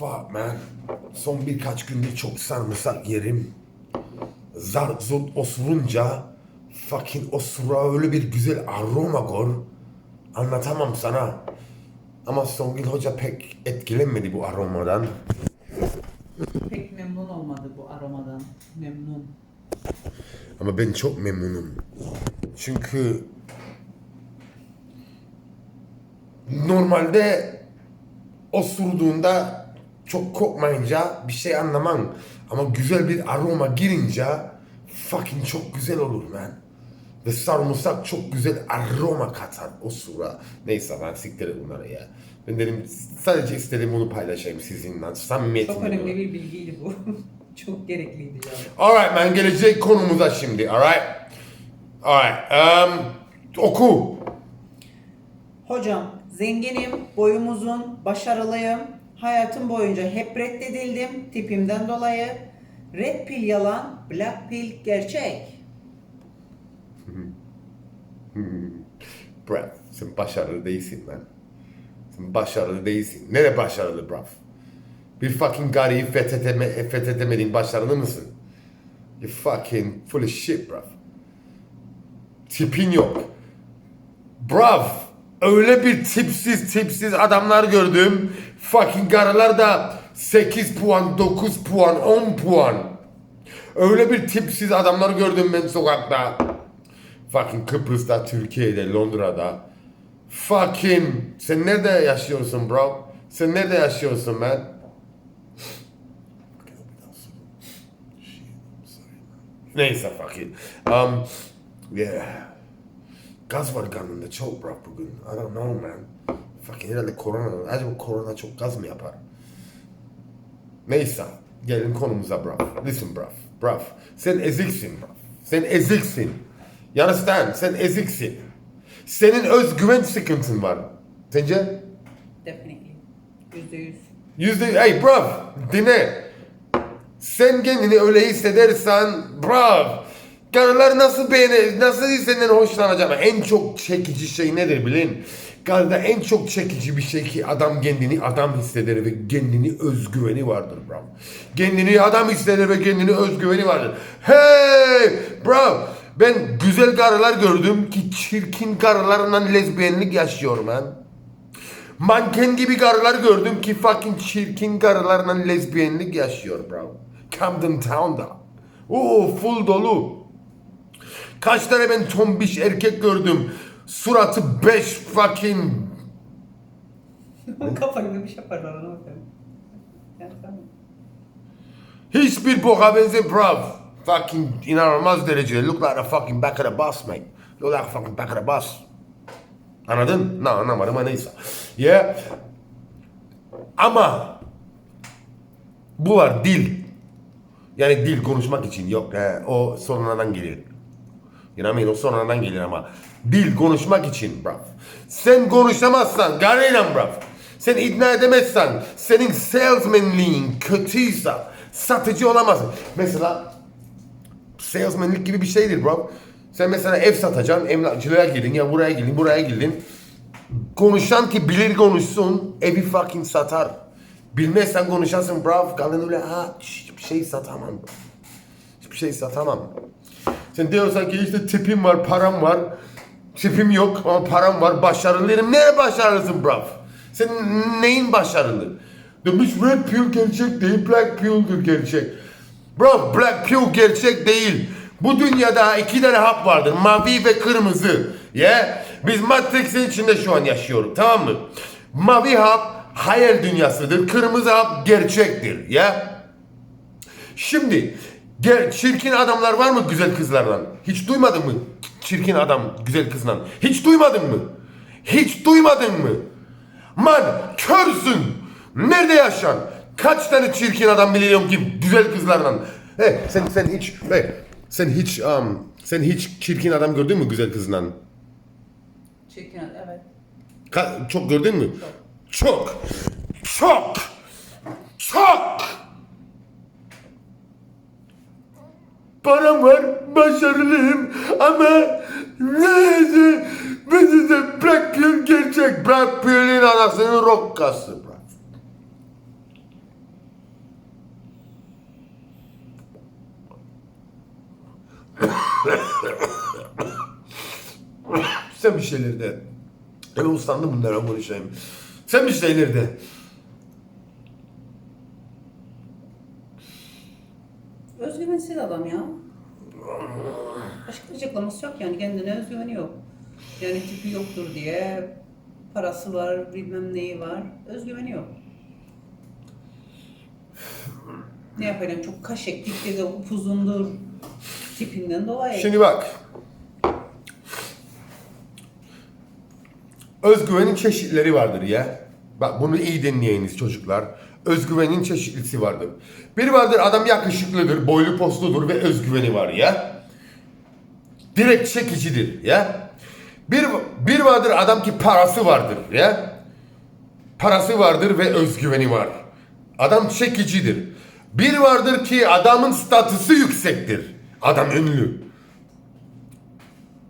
Fuck man. Son birkaç gündür çok sarımsak yerim. Zar zurt osurunca fucking osura öyle bir güzel aroma gor. Anlatamam sana. Ama Songül Hoca pek etkilenmedi bu aromadan. Pek memnun olmadı bu aromadan. Memnun. Ama ben çok memnunum. Çünkü normalde osurduğunda çok kokmayınca bir şey anlamam. Ama güzel bir aroma girince fucking çok güzel olur man. Ve sarımsak çok güzel aroma katar o sura. Neyse ben siktirim bunları ya. Ben dedim sadece istedim bunu paylaşayım sizinle. Samimiyetim. Çok önemli bir bilgiydi bu. Çok gerekliydi ya. Alright man gelecek konumuza şimdi. Alright. Alright. Um, oku. Hocam zenginim, boyum uzun, başarılıyım. Hayatım boyunca hep reddedildim tipimden dolayı. Red pill yalan, black pill gerçek. Bruv sen başarılı değilsin lan. Sen başarılı değilsin. Nere başarılı bruv? Bir fucking gariyi fethedeme, fethedemediğin başarılı mısın? You fucking full of shit bruv. Tipin yok. Bruv. Öyle bir tipsiz tipsiz adamlar gördüm. Fucking karılar da 8 puan, 9 puan, 10 puan. Öyle bir tipsiz adamlar gördüm ben sokakta. Fucking Kıbrıs'ta, Türkiye'de, Londra'da. Fucking sen nerede yaşıyorsun bro? Sen nerede yaşıyorsun man? Neyse fucking. Um, yeah. Gaz var kanında çok bro bugün. I don't know man. Fucking herhalde korona. Acaba korona çok gaz mı yapar? Neyse. Gelin konumuza bro. Listen bro. Bro. Sen eziksin bro. Sen eziksin. You understand? Sen eziksin. Senin özgüven sıkıntın var. Sence? Definitely. Yüzde yüz. Yüzde... Hey bro. Dinle. Sen kendini öyle hissedersen bro. Karılar nasıl beğenir, nasıl senden hoşlanacak? En çok çekici şey nedir bilin? Karıda en çok çekici bir şey ki adam kendini adam hisseder ve kendini özgüveni vardır bro. Kendini adam hisseder ve kendini özgüveni vardır. Hey bro ben güzel karılar gördüm ki çirkin karılarla lezbiyenlik yaşıyorum ben. Manken gibi karılar gördüm ki fucking çirkin karılarla lezbiyenlik yaşıyor bro. Camden Town'da. Oo full dolu. Kaç tane ben tombiş erkek gördüm. Suratı beş fucking... Kafayla bir şey yaparlar ona bakalım. Hiçbir boka benzer bro. Fucking inanılmaz derecede. Look like a fucking back of the bus mate. Look like a fucking back of the bus. Anladın? Ne anlamadım ama neyse. Yeah. Ama bu var dil. Yani dil konuşmak için yok. He, o sonradan gelir. You know what I mean? O sonradan gelir ama. Dil konuşmak için bruv. Sen konuşamazsan garıyla bruv. Sen ikna edemezsen, senin salesmanliğin kötüyse satıcı olamazsın. Mesela salesmanlik gibi bir şeydir bro. Sen mesela ev satacaksın, emlakçılığa girdin ya buraya girdin, buraya girdin. Konuşan ki bilir konuşsun, evi fucking satar. Bilmezsen konuşarsın bro, kalın öyle ha hiçbir şey satamam. Hiçbir şey satamam. Sen diyorsan ki işte tipim var, param var. Tipim yok ama param var, başarılıyım. Neye başarılısın bro? Sen neyin başarılı? Demiş red pill gerçek değil, black pill gerçek. Bro black pill gerçek değil. Bu dünyada iki tane hap vardır. Mavi ve kırmızı. Yeah? Biz Matrix'in içinde şu an yaşıyoruz. Tamam mı? Mavi hap hayal dünyasıdır. Kırmızı hap gerçektir. Yeah? Şimdi ger- çirkin adamlar var mı güzel kızlardan? Hiç duymadın mı? Çirkin adam güzel kızdan. Hiç duymadın mı? Hiç duymadın mı? Man körsün. Nerede yaşan? Kaç tane çirkin adam biliyorum ki güzel kızlardan. He sen sen hiç he, sen hiç um, sen hiç çirkin adam gördün mü güzel kızdan? Çirkin evet. Ka- çok gördün mü? Çok. Çok. Çok. param var, başarılıyım ama neyse bizi de bırakın gerçek Black Pearl'in anasını rokkası bırak. Sen bir şeyler de. Ben uslandım bunlara konuşayım. Sen bir şeyler de. Özgüvensiz adam ya. Açıklaması yok yani kendine özgüveni yok. Yani tipi yoktur diye parası var bilmem neyi var. Özgüveni yok. Ne yapayım çok kaş ektikleri de upuzundur tipinden dolayı. Şimdi bak. Özgüvenin çeşitleri vardır ya. Bak bunu iyi dinleyiniz çocuklar. Özgüvenin çeşitlisi vardır. Bir vardır adam yakışıklıdır, boylu postludur ve özgüveni var ya. Direkt çekicidir ya. Bir, bir vardır adam ki parası vardır ya. Parası vardır ve özgüveni var. Adam çekicidir. Bir vardır ki adamın statüsü yüksektir. Adam ünlü.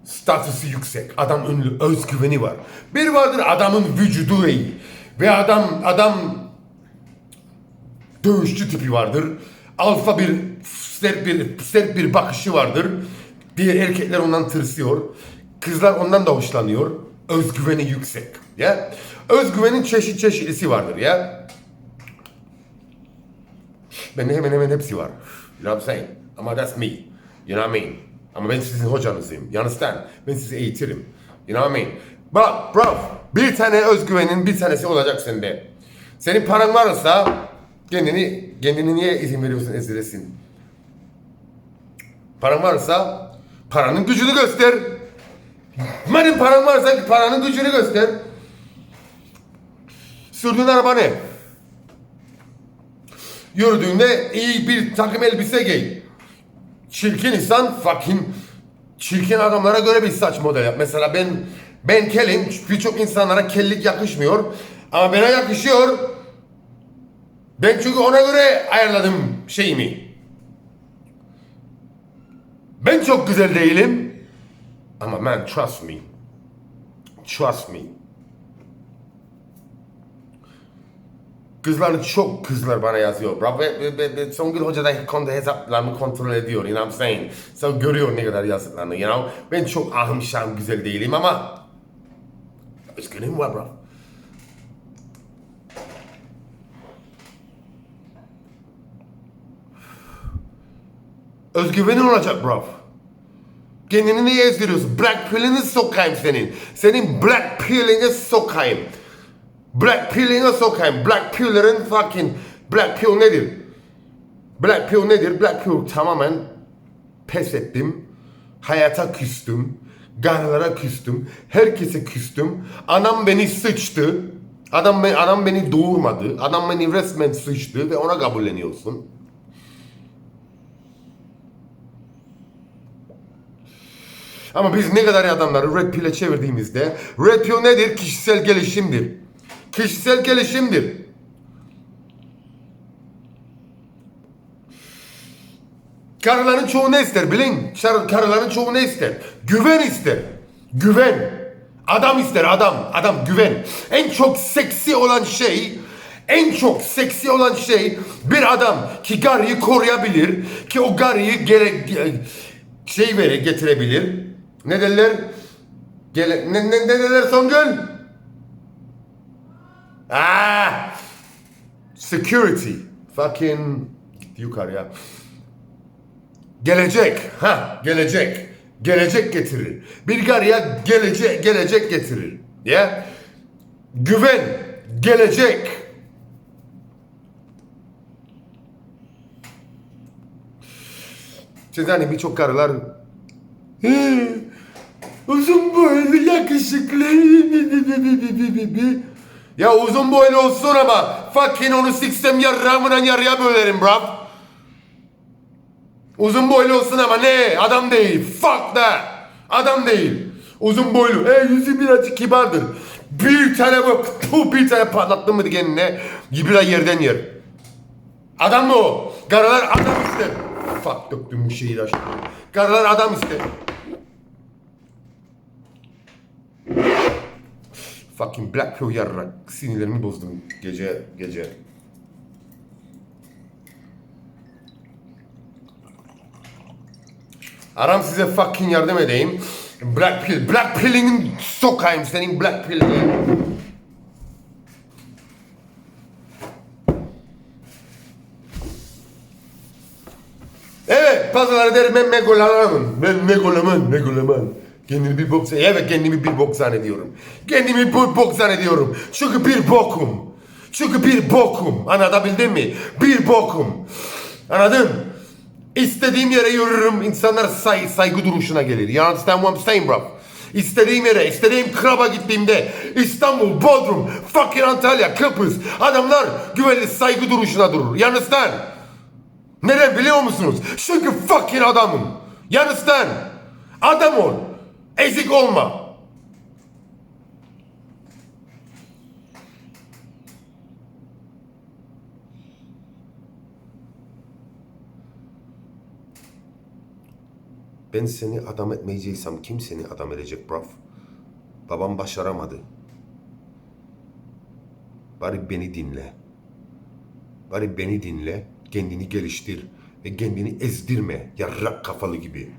Statüsü yüksek. Adam ünlü. Özgüveni var. Bir vardır adamın vücudu iyi. Ve adam adam dövüşçü tipi vardır. Alfa bir sert bir sert bir bakışı vardır. Diğer erkekler ondan tırsıyor. Kızlar ondan da hoşlanıyor. Özgüveni yüksek. Ya. Özgüvenin çeşit çeşitlisi vardır ya. Bende hemen hemen hepsi var. You know what I'm saying? Ama that's me. You know what I mean? Ama ben sizin hocanızıyım. You understand? Ben sizi eğitirim. You know what I mean? Bak bro, bir tane özgüvenin bir tanesi olacak sende. Senin paran varsa kendini kendini niye izin veriyorsun ezilesin? Paran varsa paranın gücünü göster. Madem paran varsa paranın gücünü göster. Sürdüğün araba ne? Yürüdüğünde iyi bir takım elbise giy. Çirkin insan fucking çirkin adamlara göre bir saç model yap. Mesela ben ben kelim. Birçok insanlara kellik yakışmıyor. Ama bana yakışıyor. Ben çünkü ona göre ayarladım şeyimi. Ben çok güzel değilim. Ama man trust me. Trust me. Kızlar çok kızlar bana yazıyor. Bro, ve, ve, ve, ve Songül Hoca da konuda hesaplarımı kontrol ediyor. You know what I'm saying? So görüyor ne kadar yazdıklarını. You know? Ben çok ahım şahım güzel değilim ama özgüvenim var bro. Özgüvenin olacak bro. Kendini niye ezdiriyorsun? Black pill'ini sokayım senin. Senin black pill'ini sokayım. Black pill'ine sokayım. Black pill'lerin fucking black pill nedir? Black pill nedir? Black pill tamamen pes ettim. Hayata küstüm. Garlara küstüm. Herkese küstüm. Anam beni sıçtı. Adam, be- anam beni doğurmadı. Adam beni resmen sıçtı ve ona kabulleniyorsun. Ama biz ne kadar adamları Red Pill'e çevirdiğimizde Red Pill nedir? Kişisel gelişimdir. Kişisel gelişimdir. Karıların çoğu ne ister bilin? Karıların çoğu ne ister? Güven ister. Güven. Adam ister adam. Adam güven. En çok seksi olan şey en çok seksi olan şey bir adam ki garıyı koruyabilir, ki o garıyı gere, ge- şey vere getirebilir. Ne derler? Gele, ne, ne, ne derler Songül? Ah! Security. Fucking gitti yukarıya. Gelecek. Ha, gelecek. Gelecek getirir. Bir garıya gelecek gelecek getirir. Ya. Güven gelecek. Şimdi hani birçok karılar "He, uzun boylu yakışıklı ya uzun boylu olsun ama fucking onu siksem yarrağımla yarıya bölerim bruv. Uzun boylu olsun ama ne? Adam değil. Fuck that. Adam değil. Uzun boylu. E yüzü birazcık kibardır. Bir tane bak. Tu bir tane patlattın mı kendine. Bir yerden yer. Adam mı o? Karalar adam ister. Fuck döktüm bu şeyi aşağı. Karalar adam ister. Fucking Black Pill yarrak. Sinirlerimi bozdum gece gece. Aram size fucking yardım edeyim. Black pill. Black pill'in sokayım senin black pill'ini. Evet, pazarlar derim ben megalomanım. Ben megaloman, megaloman. Kendimi bir bok Evet, kendimi bir bok zannediyorum. Kendimi bir bok zannediyorum. Çünkü bir bokum. Çünkü bir bokum. Anlatabildim mi? Bir bokum. Anladın? İstediğim yere yürürüm. İnsanlar say, saygı duruşuna gelir. You understand what I'm saying bro? İstediğim yere, istediğim klaba gittiğimde İstanbul, Bodrum, fucking Antalya, Kıbrıs adamlar güvenli saygı duruşuna durur. You understand? Neden biliyor musunuz? Çünkü fucking adamım. You understand? Adam ol. Ezik olma. Ben seni adam etmeyeceksem kim seni adam edecek bruv? Babam başaramadı. Bari beni dinle. Bari beni dinle, kendini geliştir ve kendini ezdirme yarrak kafalı gibi.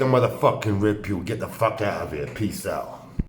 The motherfucking rip you. get the fuck out of here, peace out.